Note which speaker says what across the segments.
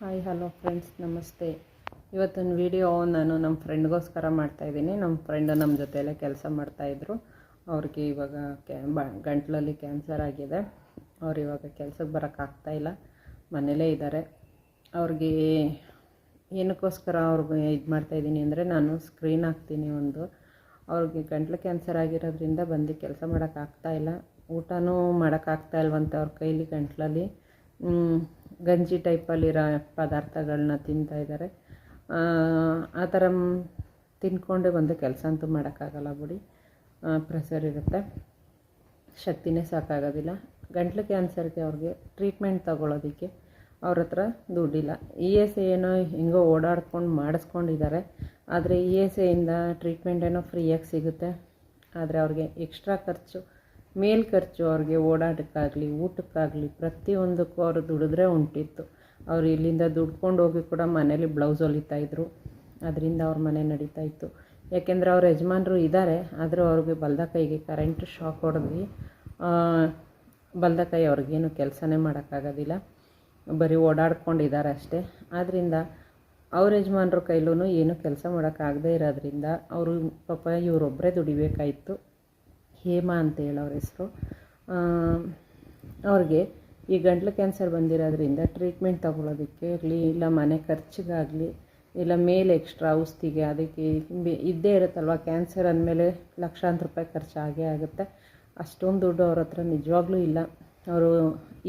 Speaker 1: Hi, hello friends, ನಮಸ್ತೆ. ಇವತ್ತೊಂದು video ನಾನು ನಮ್ಮ ಫ್ರೆಂಡ್ಗೋಸ್ಕರ ಮಾಡ್ತಾಯಿದ್ದೀನಿ ನಮ್ಮ ಫ್ರೆಂಡು ನಮ್ಮ ಜೊತೆಯಲ್ಲೇ ಕೆಲಸ ಮಾಡ್ತಾಯಿದ್ರು ಅವ್ರಿಗೆ ಇವಾಗ ಕ್ಯಾ ಗಂಟ್ಲಲ್ಲಿ ಕ್ಯಾನ್ಸರ್ ಆಗಿದೆ. ಅವ್ರು ಇವಾಗ ಕೆಲ್ಸಕ್ಕೆ ಬರೋಕ್ಕಾಗ್ತಾಯಿಲ್ಲ ಮನೇಲೇ ಇದ್ದಾರೆ ಅವ್ರಿಗೆ ಏನಕ್ಕೋಸ್ಕರ ಅವ್ರಿಗೆ ಇದು ಮಾಡ್ತಾಯಿದ್ದೀನಿ ಅಂದರೆ ನಾನು ಸ್ಕ್ರೀನ್ ಹಾಕ್ತೀನಿ ಒಂದು. ಅವ್ರಿಗೆ ಗಂಟ್ಲು ಕ್ಯಾನ್ಸರ್ ಆಗಿರೋದ್ರಿಂದ ಬಂದು ಕೆಲಸ ಮಾಡೋಕ್ಕಾಗ್ತಾಯಿಲ್ಲ ಊಟನೂ ಮಾಡೋಕ್ಕಾಗ್ತಾ ಇಲ್ವಂತೆ ಅವ್ರ ಕೈಲಿ ಗಂಟ್ಲಲ್ಲಿ. ಗಂಜಿ ಟೈಪಲ್ಲಿರೋ ಪದಾರ್ಥಗಳನ್ನ ತಿಂತಾ ಇದ್ದಾರೆ ಆ ಥರ ತಿಂದ್ಕೊಂಡೆ ಒಂದು ಕೆಲಸ ಅಂತೂ ಮಾಡೋಕ್ಕಾಗಲ್ಲ ಬಿಡಿ. ಪ್ರೆಷರ್ ಇರುತ್ತೆ. ಶಕ್ತಿನೇ ಸಾಕಾಗೋದಿಲ್ಲ. ಗಂಟ್ಲು ಕ್ಯಾನ್ಸರ್ಗೆ ಅವ್ರಿಗೆ ಟ್ರೀಟ್ಮೆಂಟ್ ತಗೊಳ್ಳೋದಕ್ಕೆ ಅವ್ರ ಹತ್ರ ದುಡ್ಡಿಲ್ಲ. ಇ ಎಸ್ ಏನೋ ಹೆಂಗೋ ಓಡಾಡ್ಕೊಂಡು ಮಾಡಿಸ್ಕೊಂಡಿದ್ದಾರೆ. ಆದರೆ ಇ ಎಸ್ ಎಯಿಂದ ಟ್ರೀಟ್ಮೆಂಟ್ ಏನೋ ಫ್ರೀಯಾಗಿ ಸಿಗುತ್ತೆ. ಆದರೆ ಅವ್ರಿಗೆ ಎಕ್ಸ್ಟ್ರಾ ಖರ್ಚು ಮೇಲ್ ಖರ್ಚು ಅವ್ರಿಗೆ ಓಡಾಟಕ್ಕಾಗಲಿ, ಊಟಕ್ಕಾಗಲಿ ಪ್ರತಿಯೊಂದಕ್ಕೂ ಅವರು ದುಡಿದ್ರೆ ಉಂಟಿತ್ತು. ಅವರು ಇಲ್ಲಿಂದ ದುಡ್ಕೊಂಡು ಹೋಗಿ ಕೂಡ ಮನೇಲಿ ಬ್ಲೌಸ್ ಹೊಲಿತಾಯಿದ್ರು ಅದರಿಂದ ಅವ್ರ ಮನೆ ನಡೀತಾ ಇತ್ತು. ಯಾಕೆಂದರೆ ಅವ್ರ ಯಜಮಾನರು ಇದ್ದಾರೆ ಆದರೂ ಅವ್ರಿಗೆ ಬಲ್ದ ಕೈಗೆ ಕರೆಂಟ್ ಶಾಕ್ ಹೊಡೆದ್ವಿ. ಬಲ್ದ ಕೈ ಅವ್ರಿಗೇನು ಕೆಲಸನೇ ಮಾಡೋಕ್ಕಾಗೋದಿಲ್ಲ. ಬರೀ ಓಡಾಡ್ಕೊಂಡಿದ್ದಾರೆ ಅಷ್ಟೇ. ಆದ್ದರಿಂದ ಅವ್ರ ಯಜಮಾನ್ರ ಕೈಲೂ ಏನು ಕೆಲಸ ಮಾಡೋಕ್ಕಾಗದೇ ಇರೋದ್ರಿಂದ ಅವರು ಪಾಪ ಇವರೊಬ್ಬರೇ ದುಡಿಬೇಕಾಯಿತು. ಹೇಮಾ ಅಂತ ಹೇಳಿ ಅವ್ರ ಹೆಸರು. ಅವ್ರಿಗೆ ಈ ಗಂಟ್ಲು ಕ್ಯಾನ್ಸರ್ ಬಂದಿರೋದ್ರಿಂದ ಟ್ರೀಟ್ಮೆಂಟ್ ತಗೊಳ್ಳೋದಕ್ಕೆ ಇರಲಿ ಇಲ್ಲ ಮನೆ ಖರ್ಚಿಗಾಗಲಿ, ಇಲ್ಲ ಮೇಲೆ ಎಕ್ಸ್ಟ್ರಾ ಔಷಧಿಗೆ ಅದಕ್ಕೆ ಇದ್ದೇ ಇರುತ್ತಲ್ವ? ಕ್ಯಾನ್ಸರ್ ಅಂದಮೇಲೆ ಲಕ್ಷಾಂತರ ರೂಪಾಯಿ ಖರ್ಚು ಆಗೇ ಆಗುತ್ತೆ. ಅಷ್ಟೊಂದು ದುಡ್ಡು ಅವ್ರ ಹತ್ರ ನಿಜವಾಗ್ಲೂ ಇಲ್ಲ. ಅವರು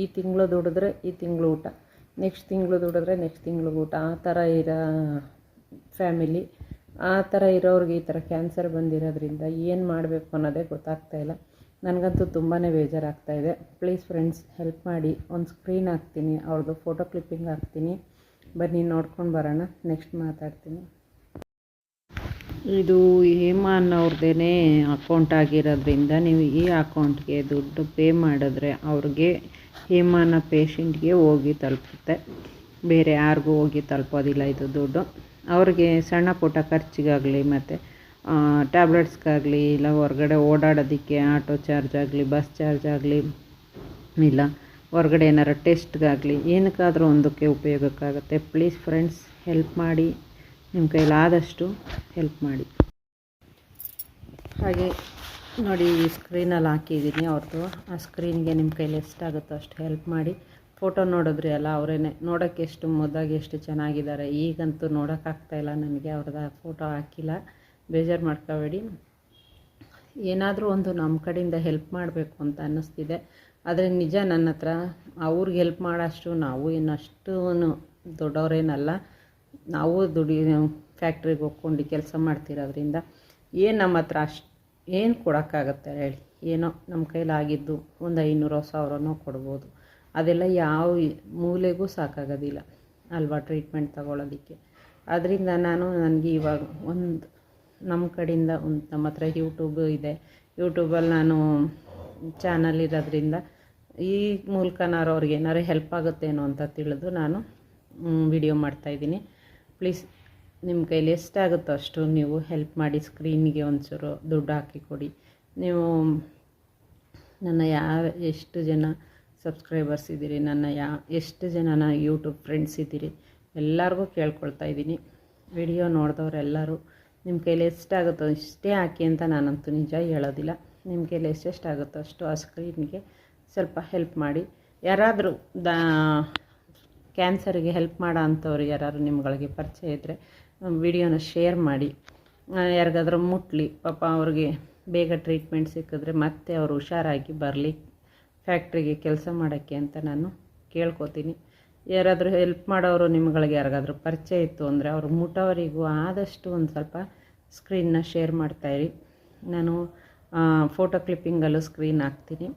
Speaker 1: ಈ ತಿಂಗಳು ದುಡಿದ್ರೆ ಈ ತಿಂಗಳು ಊಟ, ನೆಕ್ಸ್ಟ್ ತಿಂಗಳು ದುಡಿದ್ರೆ ನೆಕ್ಸ್ಟ್ ತಿಂಗ್ಳಿಗೆ ಊಟ. ಆ ಥರ ಇರೋ ಫ್ಯಾಮಿಲಿ ಆ ಥರ ಇರೋರಿಗೆ ಈ ಥರ ಕ್ಯಾನ್ಸರ್ ಬಂದಿರೋದ್ರಿಂದ ಏನು ಮಾಡಬೇಕು ಅನ್ನೋದೇ ಗೊತ್ತಾಗ್ತಾ ಇಲ್ಲ. ನನಗಂತೂ ತುಂಬಾ ಬೇಜಾರಾಗ್ತಾ ಇದೆ. ಪ್ಲೀಸ್ ಫ್ರೆಂಡ್ಸ್ ಹೆಲ್ಪ್ ಮಾಡಿ. ಒಂದು ಸ್ಕ್ರೀನ್ ಹಾಕ್ತೀನಿ ಅವ್ರದ್ದು ಫೋಟೋ ಕ್ಲಿಪ್ಪಿಂಗ್ ಹಾಕ್ತೀನಿ. ಬನ್ನಿ, ನೋಡ್ಕೊಂಡು ಬರೋಣ. ನೆಕ್ಸ್ಟ್ ಮಾತಾಡ್ತೀನಿ. ಇದು ಹೇಮಾ ಅನ್ನೋರ್ದೇ ಅಕೌಂಟ್ ಆಗಿರೋದ್ರಿಂದ ನೀವು ಈ ಅಕೌಂಟ್ಗೆ ದುಡ್ಡು ಪೇ ಮಾಡಿದ್ರೆ ಅವ್ರಿಗೆ ಹೇಮಾನ ಪೇಷಂಟ್ಗೆ ಹೋಗಿ ತಲುಪುತ್ತೆ. ಬೇರೆ ಯಾರಿಗೂ ಹೋಗಿ ತಲುಪೋದಿಲ್ಲ ಇದು ದುಡ್ಡು. ಅವ್ರಿಗೆ ಸಣ್ಣ ಪುಟ್ಟ ಖರ್ಚಿಗಾಗಲಿ ಮತ್ತು ಟ್ಯಾಬ್ಲೆಟ್ಸ್ಗಾಗಲಿ ಇಲ್ಲ ಹೊರಗಡೆ ಓಡಾಡೋದಕ್ಕೆ ಆಟೋ ಚಾರ್ಜ್ ಆಗಲಿ ಬಸ್ ಚಾರ್ಜ್ ಆಗಲಿ, ಇಲ್ಲ ಹೊರಗಡೆ ಏನಾರು ಟೆಸ್ಟ್ಗಾಗಲಿ ಏನಕ್ಕಾದರೂ ಒಂದಕ್ಕೆ ಉಪಯೋಗಕ್ಕಾಗುತ್ತೆ. ಪ್ಲೀಸ್ ಫ್ರೆಂಡ್ಸ್ ಹೆಲ್ಪ್ ಮಾಡಿ. ನಿಮ್ಮ ಕೈಲಾದಷ್ಟು ಹೆಲ್ಪ್ ಮಾಡಿ. ಹಾಗೆ ನೋಡಿ ಸ್ಕ್ರೀನಲ್ಲಿ ಹಾಕಿದ್ದೀನಿ ಅವ್ರದ್ದು ಆ ಸ್ಕ್ರೀನ್ಗೆ ನಿಮ್ಮ ಕೈಲಿ ಎಷ್ಟಾಗುತ್ತೋ ಅಷ್ಟು ಹೆಲ್ಪ್ ಮಾಡಿ. ಫೋಟೋ ನೋಡಿದ್ರಿ ಅಲ್ಲ, ಅವರೇನೆ, ನೋಡೋಕ್ಕೆ ಎಷ್ಟು ಮುದ್ದಾಗಿ ಎಷ್ಟು ಚೆನ್ನಾಗಿದ್ದಾರೆ. ಈಗಂತೂ ನೋಡೋಕ್ಕಾಗ್ತಾಯಿಲ್ಲ ನನಗೆ ಅವ್ರದ್ದು ಫೋಟೋ ಹಾಕಿಲ್ಲ. ಬೇಜಾರು ಮಾಡ್ಕೋಬೇಡಿ. ಏನಾದರೂ ಒಂದು ನಮ್ಮ ಕಡೆಯಿಂದ ಹೆಲ್ಪ್ ಮಾಡಬೇಕು ಅಂತ ಅನ್ನಿಸ್ತಿದೆ. ಆದರೆ ನಿಜ ನನ್ನ ಹತ್ರ, ಅವ್ರಿಗೆ ಹೆಲ್ಪ್ ಮಾಡೋಷ್ಟು ನಾವು ಇನ್ನಷ್ಟು ದೊಡ್ಡವರೇನಲ್ಲ, ನಾವು ದುಡಿ, ಫ್ಯಾಕ್ಟ್ರಿಗೆ ಹೋಗ್ಕೊಂಡು ಕೆಲಸ ಮಾಡ್ತಿರೋದ್ರಿಂದ ಏನು ನಮ್ಮ ಹತ್ರ ಅಷ್ಟು, ಏನು ಕೊಡೋಕ್ಕಾಗತ್ತೆ ಹೇಳಿ. ಏನೋ ನಮ್ಮ ಕೈಲಾಗಿದ್ದು ಒಂದು ಐನೂರು, ಸಾವಿರನೋ ಕೊಡ್ಬೋದು. ಅದೆಲ್ಲ ಯಾವ ಮೂಲೆಗೂ ಸಾಕಾಗೋದಿಲ್ಲ. ಅಲ್ವಾ ಟ್ರೀಟ್ಮೆಂಟ್ ತಗೊಳ್ಳೋದಕ್ಕೆ ಅದರಿಂದ ನಾನು ನನಗೆ ಇವಾಗ ಒಂದು ನಮ್ಮ ಕಡೆಯಿಂದ ಒಂದು ನಮ್ಮ ಹತ್ರ ಯೂಟ್ಯೂಬ್ ಇದೆ. ಯೂಟ್ಯೂಬಲ್ಲಿ ನಾನು ಚಾನಲ್ ಇರೋದ್ರಿಂದ ಈ ಮೂಲಕನಾರು ಅವ್ರಿಗೆ ಏನಾರು ಹೆಲ್ಪ್ ಆಗುತ್ತೇನೋ ಅಂತ ತಿಳಿದು ನಾನು ವಿಡಿಯೋ ಮಾಡ್ತಾಯಿದ್ದೀನಿ ಪ್ಲೀಸ್ ನಿಮ್ಮ ಕೈಲಿ ಎಷ್ಟಾಗುತ್ತೋ ಅಷ್ಟು ನೀವು ಹೆಲ್ಪ್ ಮಾಡಿ ಸ್ಕ್ರೀನಿಗೆ ಒಂಚೂರು ದುಡ್ಡು ಹಾಕಿ ಕೊಡಿ. ನೀವು ನನ್ನ ಯಾವ ಎಷ್ಟು ಜನ ಸಬ್ಸ್ಕ್ರೈಬರ್ಸ್ ಇದ್ದೀರಿ, ನನ್ನ ಯಾ, ಎಷ್ಟು ಜನ ನನ್ನ ಯೂಟ್ಯೂಬ್ ಫ್ರೆಂಡ್ಸ್ ಇದ್ದೀರಿ, ಎಲ್ಲರಿಗೂ ಕೇಳ್ಕೊಳ್ತಾ ಇದ್ದೀನಿ. ವಿಡಿಯೋ ನೋಡಿದವರೆಲ್ಲರೂ ನಿಮ್ಮ ಕೈಲಿ ಎಷ್ಟಾಗುತ್ತೋ ಇಷ್ಟೇ ಹಾಕಿ ಅಂತ ನಾನಂತೂ ನಿಜ ಹೇಳೋದಿಲ್ಲ. ನಿಮ್ಮ ಕೈಲಿ ಎಷ್ಟೆಷ್ಟಾಗುತ್ತೋ ಅಷ್ಟು ಆ ಸ್ಕ್ರೀನ್ಗೆ ಸ್ವಲ್ಪ ಹೆಲ್ಪ್ ಮಾಡಿ. ಯಾರಾದರೂ ದಾ ಕ್ಯಾನ್ಸರಿಗೆ ಹೆಲ್ಪ್ ಮಾಡೋ ಅಂಥವ್ರು ಯಾರಾದ್ರು ನಿಮ್ಗಳಿಗೆ ಪರಿಚಯ ಇದ್ದರೆ ವಿಡಿಯೋನ ಶೇರ್ ಮಾಡಿ. ಯಾರಿಗಾದರೂ ಮುಟ್ಲಿ, ಪಾಪ ಅವ್ರಿಗೆ ಬೇಗ ಟ್ರೀಟ್ಮೆಂಟ್ ಸಿಕ್ಕಿದ್ರೆ ಮತ್ತೆ ಅವರು ಹುಷಾರಾಗಿ ಬರಲಿ. ಫ್ಯಾಕ್ಟ್ರಿಗೆ ಕೆಲಸ ಮಾಡೋಕ್ಕೆ ಅಂತ ನಾನು ಕೇಳ್ಕೊತೀನಿ. ಯಾರಾದರೂ ಹೆಲ್ಪ್ ಮಾಡೋರು ನಿಮ್ಗಳಿಗೆ ಯಾರಿಗಾದ್ರೂ ಪರಿಚಯ ಇತ್ತು ಅಂದರೆ ಅವ್ರು ಮೂಟವರಿಗೂ ಆದಷ್ಟು ಒಂದು ಸ್ವಲ್ಪ ಸ್ಕ್ರೀನ್ನ ಶೇರ್ ಮಾಡ್ತಾಯಿರಿ ನಾನು ಫೋಟೋ ಕ್ಲಿಪ್ಪಿಂಗಲ್ಲೂ ಸ್ಕ್ರೀನ್ ಹಾಕ್ತೀನಿ.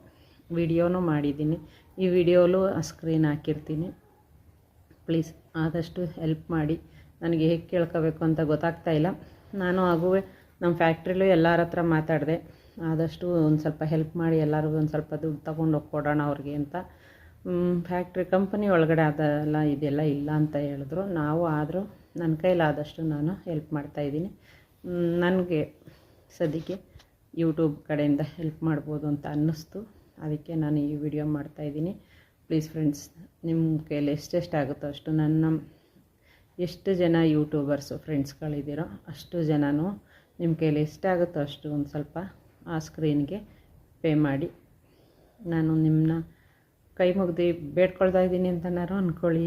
Speaker 1: ವಿಡಿಯೋನೂ ಮಾಡಿದ್ದೀನಿ. ಈ ವಿಡಿಯೋಲೂ ಸ್ಕ್ರೀನ್ ಹಾಕಿರ್ತೀನಿ. ಪ್ಲೀಸ್ ಆದಷ್ಟು ಹೆಲ್ಪ್ ಮಾಡಿ. ನನಗೆ ಹೇಗೆ ಕೇಳ್ಕೋಬೇಕು ಅಂತ ಗೊತ್ತಾಗ್ತಾ ಇಲ್ಲ. ನಾನು ಹಾಗೂ ನಮ್ಮ ಫ್ಯಾಕ್ಟ್ರಿಲೂ ಎಲ್ಲರ ಹತ್ರ ಮಾತಾಡಿದೆ. ಆದಷ್ಟು ಒಂದು ಸ್ವಲ್ಪ ಹೆಲ್ಪ್ ಮಾಡಿ ಎಲ್ಲರಿಗೂ ಒಂದು ಸ್ವಲ್ಪ ದುಡ್ಡು ತೊಗೊಂಡೋಗಿ ಕೊಡೋಣ ಅವ್ರಿಗೆ ಅಂತ. ಫ್ಯಾಕ್ಟ್ರಿ ಕಂಪನಿ ಒಳಗಡೆ ಅದೆಲ್ಲ ಇದೆಲ್ಲ ಇಲ್ಲ ಅಂತ ಹೇಳಿದ್ರು. ನಾವು ಆದರೂ ನನ್ನ ಕೈಲಾದಷ್ಟು ನಾನು ಹೆಲ್ಪ್ ಮಾಡ್ತಾಯಿದ್ದೀನಿ ನನಗೆ ಸದ್ಯಕ್ಕೆ ಯೂಟ್ಯೂಬ್ ಕಡೆಯಿಂದ ಹೆಲ್ಪ್ ಮಾಡ್ಬೋದು ಅಂತ ಅನ್ನಿಸ್ತು. ಅದಕ್ಕೆ ನಾನು ಈ ವಿಡಿಯೋ ಮಾಡ್ತಾಯಿದ್ದೀನಿ ಪ್ಲೀಸ್ ಫ್ರೆಂಡ್ಸ್ ನಿಮ್ಮ ಕೈಯಲ್ಲಿ ಎಷ್ಟೆಷ್ಟಾಗುತ್ತೋ ಅಷ್ಟು ನನ್ನ ಎಷ್ಟು ಜನ ಯೂಟ್ಯೂಬರ್ಸು ಫ್ರೆಂಡ್ಸ್ಗಳಿದ್ದೀರೋ ಅಷ್ಟು ಜನನೂ ನಿಮ್ಮ ಕೈಯಲ್ಲಿ ಎಷ್ಟಾಗುತ್ತೋ ಅಷ್ಟು ಒಂದು ಸ್ವಲ್ಪ ಆ ಸ್ಕ್ರೀನ್ಗೆ ಪೇ ಮಾಡಿ. ನಾನು ನಿಮ್ಮನ್ನ ಕೈ ಮುಗ್ದು ಬೇಡ್ಕೊಳ್ತಾ ಇದ್ದೀನಿ ಅಂತನಾರು ಅಂದ್ಕೊಳ್ಳಿ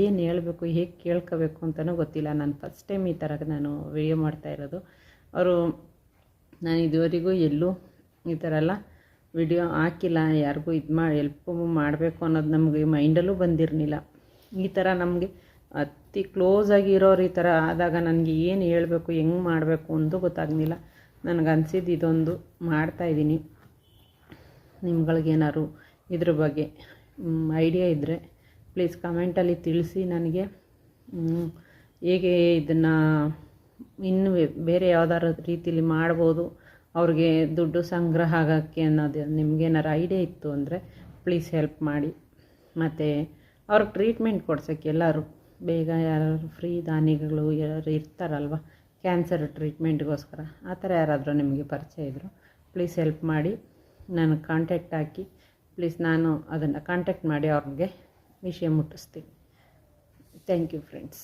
Speaker 1: ಏನು ಹೇಳಬೇಕು, ಹೇಗೆ ಕೇಳ್ಕೋಬೇಕು ಅಂತಲೂ ಗೊತ್ತಿಲ್ಲ. ನಾನು ಫಸ್ಟ್ ಟೈಮ್ ಈ ಥರ ನಾನು ವಿಡಿಯೋ ಮಾಡ್ತಾ ಇರೋದು. ಅವರು, ನಾನು ಇದುವರೆಗೂ ಎಲ್ಲೂ ಈ ಥರ ಎಲ್ಲ ವಿಡಿಯೋ ಹಾಕಿಲ್ಲ. ಯಾರಿಗೂ ಇದು ಮಾ ಎಲ್ಪ್ ಮಾಡಬೇಕು ಅನ್ನೋದು ನಮಗೆ ಮೈಂಡಲ್ಲೂ ಬಂದಿರಲಿಲ್ಲ. ಈ ಥರ ನಮಗೆ ಅತಿ ಕ್ಲೋಸ್ ಆಗಿರೋರು ಈ ಥರ ಆದಾಗ ನನಗೆ ಏನು ಹೇಳಬೇಕು, ಹೆಂಗೆ ಮಾಡಬೇಕು ಅಂತ ಗೊತ್ತಾಗ್ಲಿಲ್ಲ. ನನಗೆ ಅನ್ಸಿದ್ದು ಇದೊಂದು ಮಾಡ್ತಾಯಿದ್ದೀನಿ ನಿಮ್ಗಳಿಗೇನಾದ್ರು ಇದ್ರ ಬಗ್ಗೆ ಐಡಿಯಾ ಇದ್ದರೆ ಪ್ಲೀಸ್ ಕಮೆಂಟಲ್ಲಿ ತಿಳಿಸಿ ನನಗೆ. ಹೇಗೆ ಇದನ್ನು ಇನ್ನು ಬೇರೆ ಯಾವುದಾದ್ರು ರೀತಿಲಿ ಮಾಡ್ಬೋದು, ಅವ್ರಿಗೆ ದುಡ್ಡು ಸಂಗ್ರಹ ಆಗೋಕ್ಕೆ ಅನ್ನೋದು ನಿಮಗೇನಾರು ಐಡಿಯಾ ಇತ್ತು ಅಂದರೆ ಪ್ಲೀಸ್ ಹೆಲ್ಪ್ ಮಾಡಿ. ಮತ್ತು ಅವ್ರಿಗೆ ಟ್ರೀಟ್ಮೆಂಟ್ ಕೊಡ್ಸೋಕ್ಕೆ ಎಲ್ಲರೂ, ಬೇಗ ಯಾರು ಫ್ರೀ ದಾನಿಗಳು ಯಾರು ಇರ್ತಾರಲ್ವ ಕ್ಯಾನ್ಸರ್ ಟ್ರೀಟ್ಮೆಂಟ್ಗೋಸ್ಕರ ಆ ಥರ ಯಾರಾದರೂ ನಿಮಗೆ ಪರಿಚಯ ಇದ್ದರು ಪ್ಲೀಸ್ ಹೆಲ್ಪ್ ಮಾಡಿ ನನಗೆ ಕಾಂಟ್ಯಾಕ್ಟ್ ಹಾಕಿ ಪ್ಲೀಸ್ ನಾನು ಅದನ್ನು ಕಾಂಟ್ಯಾಕ್ಟ್ ಮಾಡಿ ಅವ್ರಿಗೆ ವಿಷಯ ಮುಟ್ಟಿಸ್ತೀನಿ. Thank you friends.